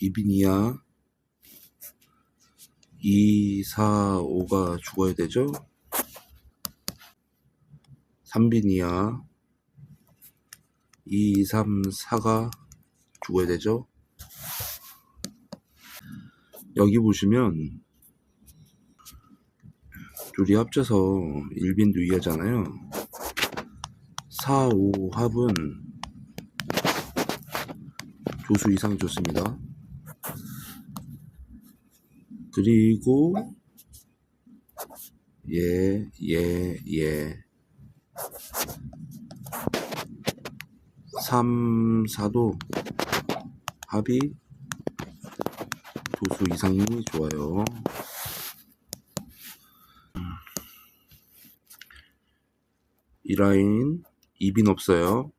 이빈이야 2, 4, 5가 죽어야 되죠? 3빈이야 2, 3, 4가 죽어야 되죠? 여기 보시면 둘이 합쳐서 1빈도 2하잖아요. 4, 5 합은 조수 이상이 좋습니다. 그리고 예, 예, 예. 3, 4도 합이 도수 이상이 좋아요. 이 라인 2빈 없어요.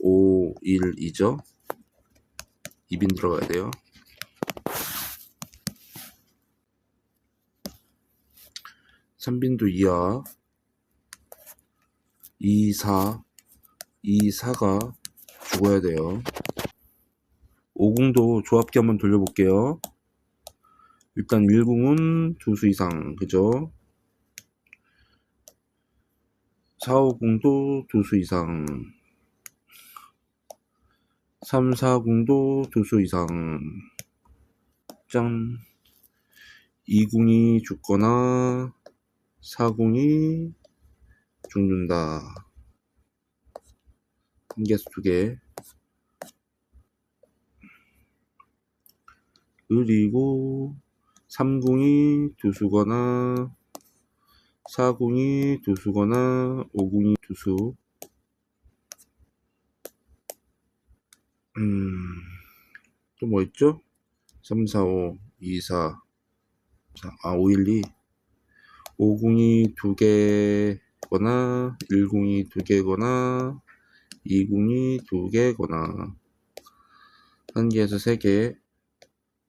5, 1, 2죠. 2빈 들어가야 돼요. 삼빈도 2야. 2, 4. 2, 4가 죽어야 돼요. 5궁도 조합기 한번 돌려볼게요. 일단 1궁은 두 수 이상, 그죠? 4, 5궁도 두 수 이상. 3, 4궁도 두 수 이상. 짠. 2궁이 죽거나 4궁이 죽는다. 한 개수 두 개. 그리고 3궁이 두 수거나 4궁이 두 수거나 5궁이 두 수. 음, 또 뭐 있죠? 3, 4, 5, 2, 4, 4 아, 5, 1, 2. 5궁이 두 개거나, 1궁이 두 개거나, 2궁이 두 개거나, 한 개에서 세 개.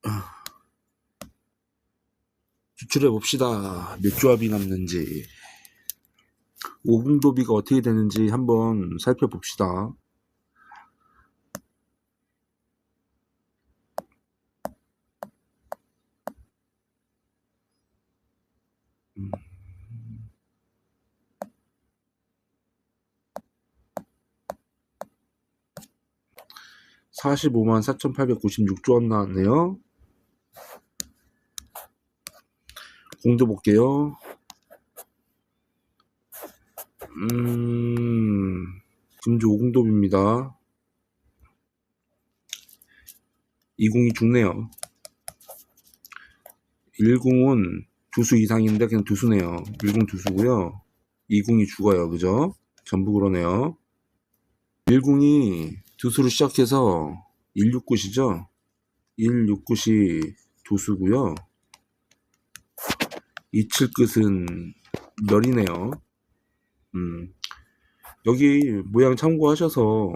추출해 봅시다. 몇 조합이 남는지. 5궁 도비가 어떻게 되는지 한번 살펴봅시다. 45만 4,896조합 나왔네요. 공도 볼게요. 음, 금주 5궁도입니다. 2궁이 죽네요. 1궁은 두수 이상인데 그냥 두수네요. 1궁 두수고요. 2궁이 죽어요. 그죠? 전부 그러네요. 1궁이 두수로 시작해서 169시죠? 169시 두수고요. 27 끝은 멸이네요. 음, 여기 모양 참고하셔서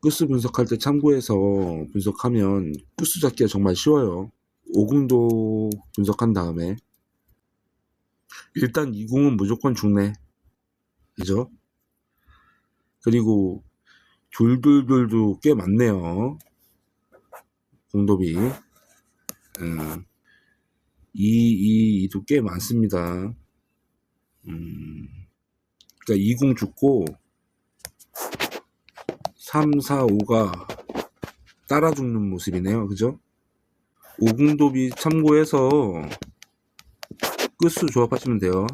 끝수 분석할 때 참고해서 분석하면 끝수 잡기가 정말 쉬워요. 5궁도 분석한 다음에 일단 2궁은 무조건 죽네. 그죠? 그리고 둘둘둘도 꽤 많네요. 음, 2, 2, 2도 꽤 많습니다. 음, 그러니까 2궁 죽고 3, 4, 5가 따라 죽는 모습이네요. 그죠? 5궁 dob이 참고해서 끝수 조합하시면 돼요.